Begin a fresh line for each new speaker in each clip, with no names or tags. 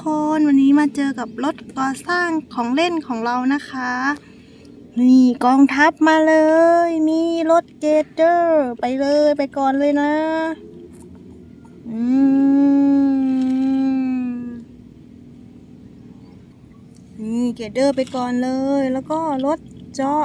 คนวันนี้มาเจอกับรถก่อสร้างของเล่นของเรานะคะ นี่กองทัพมาเลยมีรถเจเตอร์ ไปเลยไปก่อนเลยนะ อืมนี่เจเตอร์ไปก่อนเลย แล้วก็รถเจาะ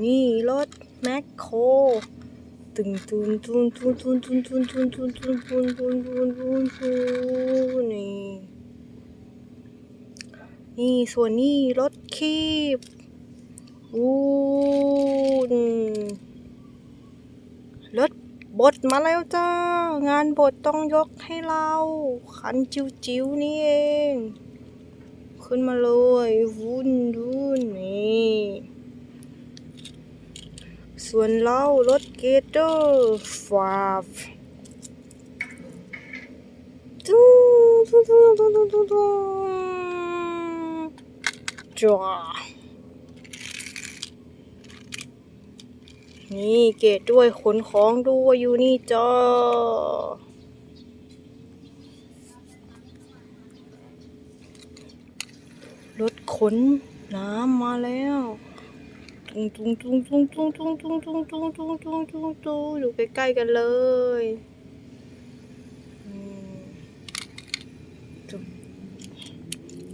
นี่รถแมคโครตึงตุนตุนตุนตุนตุนตุนตุนตุนตุนตุนตุนตุนตุนตุนนี่นี่ส่วนนี้รถคีบวูนรถบดมาแล้วจ้างานบดต้องยกให้เราคันจิ๋วๆนี่เอง ขึ้นมาเลย วุ้นวุ้นนี่ ส่วนเรารถเกเตอร์ฟาบตุ้ตุ้ตุ้ตุ้ตุ้ตุ้ตุ้จ้านี่เกตด้วยขนของด้วยอยู่นี่จ้ารถขนน้ำมาแล้ว ตุงตุงตุงตุงตุงตุงตุงตุงตุงตุงตุงตุงตุงอยู่ใกล้ๆกันเลย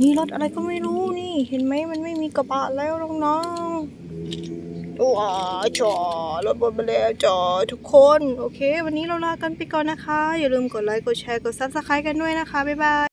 นี่รถอะไรก็ไม่รู้นี่ เห็นไหมมันไม่มีกระบะแล้วน้องๆว้าจอรถบนมาแล้วจอทุกคน โอเค วันนี้เราลากันไปก่อนนะคะ อย่าลืมกดไลค์กดแชร์กดซับสไครต์กันด้วยนะคะ บ๊ายบาย